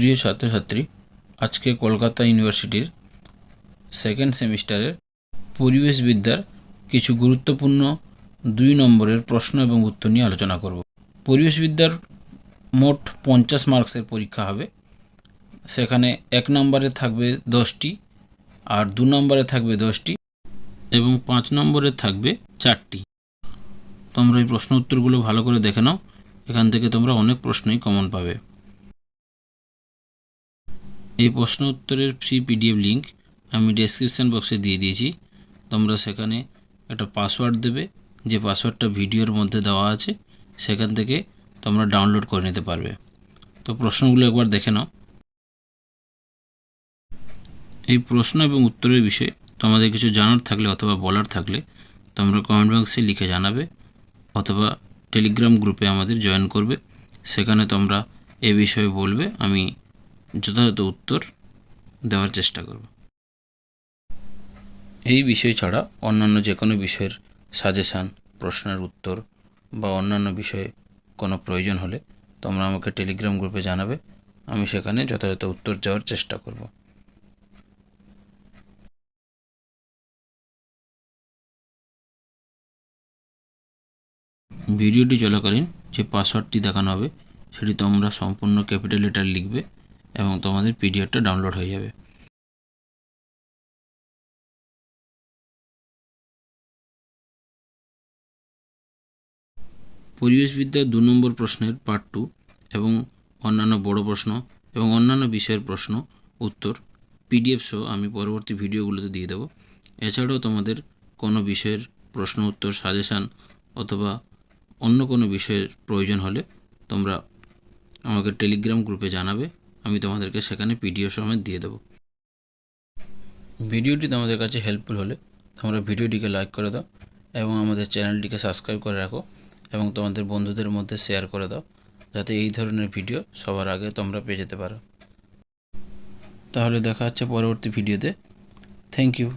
প্রিয় ছাত্রছাত্রী আজকে কলকাতা ইউনিভার্সিটির সেকেন্ড সেমিস্টারের পরিবেশবিদ্যার কিছু গুরুত্বপূর্ণ দুই নম্বরের প্রশ্ন এবং উত্তর নিয়ে আলোচনা করব। পরিবেশবিদ্যার মোট পঞ্চাশ মার্কসের পরীক্ষা হবে। সেখানে এক নম্বরে থাকবে দশটি আর দু নম্বরে থাকবে দশটি এবং পাঁচ নম্বরে থাকবে চারটি। তোমরা এই প্রশ্ন উত্তরগুলো ভালো করে দেখে নাও। এখান থেকে তোমরা অনেক প্রশ্নই কমন পাবে। এই প্রশ্ন উত্তরের ফ্রি পিডিএফ লিঙ্ক আমি ডেসক্রিপশান বক্সে দিয়ে দিয়েছি। তোমরা সেখানে একটা পাসওয়ার্ড দেবে, যে পাসওয়ার্ডটা ভিডিওর মধ্যে দেওয়া আছে, সেখান থেকে তোমরা ডাউনলোড করে নিতে পারবে। তো প্রশ্নগুলো একবার দেখে নাও। এই প্রশ্ন এবং উত্তরের বিষয়ে তোমাদের কিছু জানার থাকলে অথবা বলার থাকলে তোমরা কমেন্ট বক্সে লিখে জানাবে, অথবা টেলিগ্রাম গ্রুপে আমাদের জয়েন করবে। সেখানে তোমরা এ বিষয়ে বলবে, আমি যথাযথ উত্তর দেওয়ার চেষ্টা করব। এই বিষয় ছাড়া অন্যান্য যে কোনো বিষয়ের সাজেশান প্রশ্নের উত্তর বা অন্যান্য বিষয়ে কোনো প্রয়োজন হলে তোমরা আমাকে টেলিগ্রাম গ্রুপে জানাবে। আমি সেখানে যথাযথ উত্তর দেওয়ার চেষ্টা করব। ভিডিওটি চলাকালীন যে পাসওয়ার্ডটি দেখানো হবে, সেটি তোমরা সম্পূর্ণ ক্যাপিটাল লেটার লিখবে। এবং তোমাদের পিডিএফটা ডাউনলোড হয়ে যাবে। পরিবেশবিদ্যার দু নম্বর প্রশ্নের পার্ট টু এবং অন্যান্য বড় প্রশ্ন এবং অন্যান্য বিষয়ের প্রশ্ন উত্তর পিডিএফ সহ আমি পরবর্তী ভিডিওগুলোতে দিয়ে দেবো। এছাড়াও তোমাদের কোনো বিষয়ের প্রশ্ন, উত্তর সাজেশান অথবা অন্য কোনো বিষয়ের প্রয়োজন হলে তোমরা আমাকে টেলিগ্রাম গ্রুপে জানাবে। আমি তোমাদেরকে সেখানে পিডিও সমেত দিয়ে দেবো। ভিডিওটি তোমাদের কাছে হেল্পফুল হলে তোমরা ভিডিওটিকে লাইক করে দাও এবং আমাদের চ্যানেলটিকে সাবস্ক্রাইব করে রাখো এবং তোমাদের বন্ধুদের মধ্যে শেয়ার করে দাও যাতে এই ধরনের ভিডিও সবার আগে তোমরা পেয়ে যেতে পারো। তাহলে দেখা হচ্ছে পরবর্তী ভিডিওতে। Thank you